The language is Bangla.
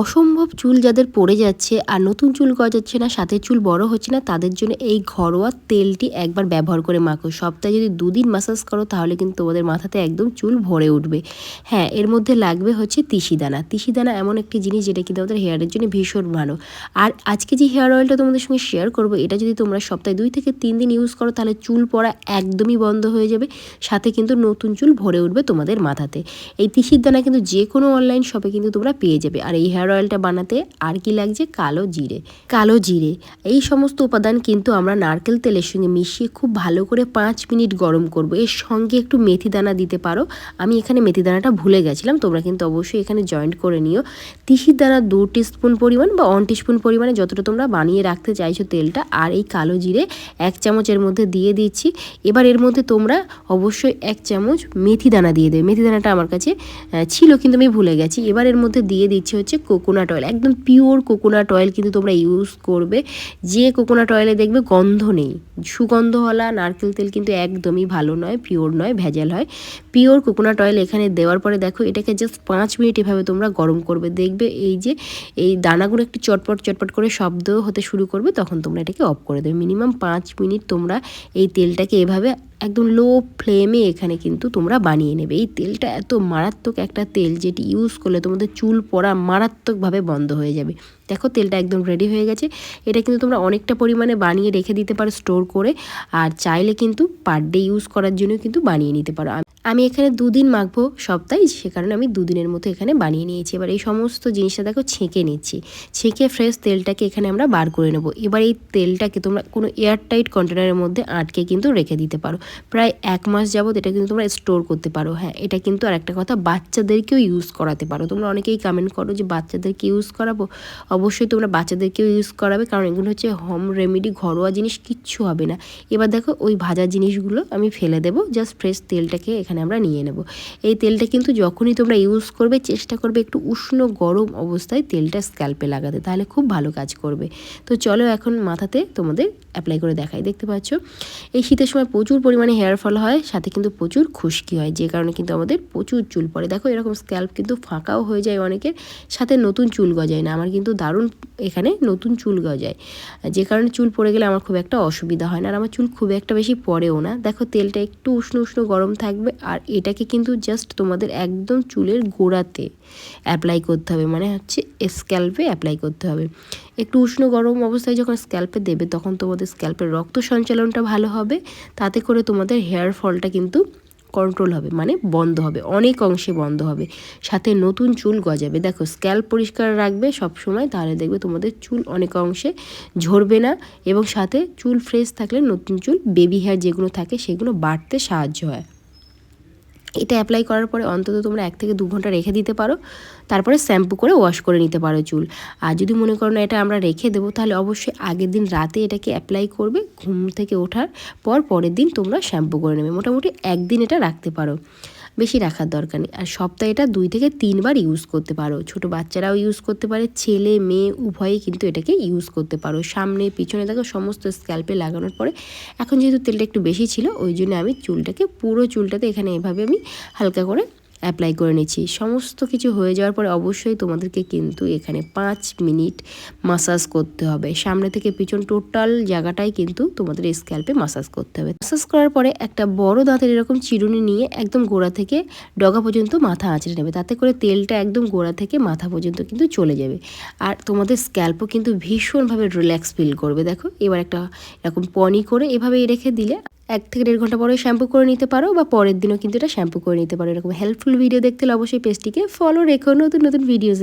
অসম্ভব চুল যাদের পড়ে যাচ্ছে আর নতুন চুল গজাচ্ছে না, সাথে চুল বড় হচ্ছে না, তাদের জন্য এই ঘরোয়া তেলটি একবার ব্যবহার করে মাখো। সপ্তাহে যদি দুদিন মাসাজ করো, তাহলে কিন্তু তোমাদের মাথাতে একদম চুল ভরে উঠবে। হ্যাঁ এর মধ্যে লাগবে হচ্ছে তিসিদানা। তিসিদানা এমন একটি জিনিস যেটা কিন্তু আমাদের হেয়ারের জন্য ভীষণ ভালো। আর আজকে যে হেয়ার অয়েলটা তোমাদের সঙ্গে শেয়ার করব, এটা যদি তোমরা সপ্তাহে দুই থেকে তিন দিন ইউজ করো, তাহলে চুল পড়া একদমই বন্ধ হয়ে যাবে। সাথে কিন্তু নতুন চুল ভরে উঠবে তোমাদের মাথাতে। এই তিসির দানা কিন্তু যে কোনো অনলাইন শপে কিন্তু তোমরা পেয়ে যাবে। আর এই হেয়ার অয়েলটা বানাতে আর কি লাগছে? কালো জিরে। কালো জিরে। এই সমস্ত উপাদান কিন্তু আমরা নারকেল তেলের সঙ্গে মিশিয়ে খুব ভালো করে পাঁচ মিনিট গরম করব। এর সঙ্গে একটু মেথি দানা দিতে পারো। আমি এখানে মেথি দানাটা ভুলে গেছিলাম। তোমরা কিন্তু অবশ্যই এখানে জয়েন্ট করে নিও। তিসির দানা দু স্পুন পরিমাণ বা ওয়ান স্পুন পরিমাণে যতটা তোমরা বানিয়ে রাখতে চাইছো তেলটা আর এই কালো জিরে এক চামচের মধ্যে দিয়ে দিচ্ছি। এবার এর মধ্যে তোমরা অবশ্যই এক চামচ মেথি দানা দিয়ে দেবে। মেথি দানাটা আমার কাছে ছিল কিন্তু আমি ভুলে গেছি। এবার এর মধ্যে দিয়ে দিচ্ছি হচ্ছে কোকোনাট অয়েল একদম পিওর কোকোনাট অয়েল কিন্তু তোমরা ইউজ করবে। যে কোকোনাট অয়েলে দেখবে গন্ধ নেই। সুগন্ধওয়ালা নারকেল তেল কিন্তু একদমই ভালো নয় পিওর নয়, ভেজাল হয়। পিওর কোকোনাট অয়েল এখানে দেওয়ার পরে দেখো, এটাকে জাস্ট পাঁচ মিনিট এভাবে তোমরা গরম করবে। দেখবে এই যে, এই দানাগুলো একটু চটপট চটপট করে শব্দ হতে শুরু করবে, তখন তোমরা এটাকে অফ করে দেবে। মিনিমাম পাঁচ মিনিট তোমরা এই তেলটাকে এভাবে একদম লো ফ্লেমে এখানে কিন্তু তোমরা বানিয়ে নেবে। এই তেলটা এত মারাত্মক একটা তেল যেটি ইউজ করলে তোমাদের চুল পড়া মারাত্মকভাবে বন্ধ হয়ে যাবে। দেখো তেলটা একদম রেডি হয়ে গেছে। এটা কিন্তু তোমরা অনেকটা পরিমাণে বানিয়ে রেখে দিতে পারো স্টোর করে। আর চাইলে কিন্তু পার ডে ইউজ করার জন্য কিন্তু বানিয়ে নিতে পারো। আম- এখানে দুদিন মাখবো সপ্তাহে, সে কারণে আমি দুদিনের মতো এখানে বানিয়ে নিয়েছি। এবার এই সমস্ত জিনিসটা দেখো, ছেঁকে নিচ্ছি। ছেঁকে ফ্রেশ তেলটাকে এখানে আমরা বার করে নেব। এবার এই তেলটাকে তোমরা কোনো এয়ারটাইট কন্টেনারের মধ্যে আটকে কিন্তু রেখে দিতে পারো। প্রায় এক মাস যাবত এটা কিন্তু তোমরা স্টোর করতে পারো। হ্যাঁ এটা কিন্তু আর একটা কথা, বাচ্চাদেরকেও ইউজ করাতে পারো। তোমরা অনেকেই কমেন্ট করো যে, বাচ্চাদেরকে ইউজ করাবো? অবশ্যই তোমরা বাচ্চাদেরকেও ইউজ করাবে, কারণ এগুলো হচ্ছে হোম রেমেডি ঘরোয়া জিনিস, কিচ্ছু হবে না। এবার দেখো, ওই ভাজা জিনিসগুলো আমি ফেলে দেবো জাস্ট ফ্রেশ তেলটাকে এখানে আমরা নিয়ে নেব। এই তেলটা কিন্তু যখনই তোমরা ইউজ করবে, চেষ্টা করবে একটু উষ্ণ গরম অবস্থায় তেলটা স্ক্যাল্পে লাগাতে, তাহলে খুব ভালো কাজ করবে। তো চলো এখন মাথাতে তোমাদের অ্যাপ্লাই করে দেখাই, দেখতে পাচ্ছ? এই শীতের সময় প্রচুর পরিমাণে হেয়ার ফল হয়, সাথে কিন্তু প্রচুর খুশকি হয়, যে কারণে কিন্তু আমাদের প্রচুর চুল পড়ে। দেখো এরকম স্ক্যাল্প কিন্তু ফাঁকাও হয়ে যায় অনেকের, সাথে নতুন চুল গজায় না, আমার কিন্তু দারুণ এখানে নতুন চুল গজায়। যে কারণে চুল পড়ে গেলে আমার খুব একটা অসুবিধা হয় না, আর আমার চুল খুব একটা বেশি পড়েও না। দেখো তেলটা একটু উষ্ণ উষ্ণ গরম থাকবে, আর এটাকে কিন্তু জাস্ট তোমাদের একদম চুলের গোড়াতে অ্যাপ্লাই করতে হবে মানে হচ্ছে স্ক্যাল্পে অ্যাপ্লাই করতে হবে। একটু উষ্ণ গরম অবস্থায় যখন স্ক্যাল্পে দেবে, তখন তোমাদের স্ক্যাল্পের রক্ত সঞ্চালনটা ভালো হবে। তাতে করে তোমাদের হেয়ার ফলটা কিন্তু কন্ট্রোল হবে মানে বন্ধ হবে, অনেক অংশে বন্ধ হবে। সাথে নতুন চুল গজাবে। দেখো, স্ক্যাল্প পরিষ্কার রাখবে সব সময় তাহলে দেখবে তোমাদের চুল অনেক অংশে ঝরবে না এবং সাথে চুল ফ্রেশ থাকলে নতুন চুল বেবি হেয়ার যেগুলো থাকে সেগুলো বাড়তে সাহায্য হয়। এটা অ্যাপ্লাই করার পরে অন্তত তোমরা এক থেকে দু ঘণ্টা রেখে দিতে পারো। তারপরে শ্যাম্পু করে ওয়াশ করে নিতে পারো চুল। আর যদি মনে করো না এটা আমরা রেখে দেবো, তাহলে অবশ্যই আগের দিন রাতে এটাকে অ্যাপ্লাই করবে, ঘুম থেকে ওঠার পর পরের দিন তোমরা শ্যাম্পু করে নেবে। মোটামুটি একদিন এটা রাখতে পারো। বেশি রাখার দরকার নেই। আর সপ্তাহে এটা দুই থেকে তিনবার ইউজ করতে পারো। ছোট বাচ্চারাও ইউজ করতে পারে, ছেলে, মেয়ে, উভয়ে কিন্তু এটাকে ইউজ করতে পারো। সামনে, পিছনে দেখো সমস্ত স্ক্যাল্পে লাগানোর পরে এখন যেহেতু তেলটা একটু বেশি ছিল, ওই জন্য আমি চুলটাকে, পুরো চুলটাতে এখানে এভাবে আমি হালকা করে অ্যাপ্লাই করে নিচ্ছি। সমস্ত কিছু হয়ে যাওয়ার পরে অবশ্যই তোমাদেরকে কিন্তু এখানে পাঁচ মিনিট মাসাজ করতে হবে। সামনে থেকে পিছন টোটাল জায়গাটাই কিন্তু তোমাদের স্ক্যাল্পে মাসাজ করতে হবে। মাসাজ করার পরে একটা বড় দাঁতের এরকম চিরুনি নিয়ে একদম গোড়া থেকে ডগা পর্যন্ত মাথা আঁচড়ে নেবে। তাতে করে তেলটা একদম গোড়া থেকে মাথা পর্যন্ত কিন্তু চলে যাবে। আর তোমাদের স্ক্যাল্পও কিন্তু ভীষণভাবে রিল্যাক্স ফিল করবে। দেখো, এবার একটা এরকম পনি করে এভাবেই রেখে দিলে এক থেকে দেড় ঘণ্টা পরে শ্যাম্পু করে নিতে পারো বা পরের দিনও কিন্তু এটা শ্যাম্পু করে নিতে পারো। এরকম হেল্পফুল ভিডিও দেখতে হলে অবশ্যই পেজটিকে ফলো রেখো। নতুন নতুন ভিডিওস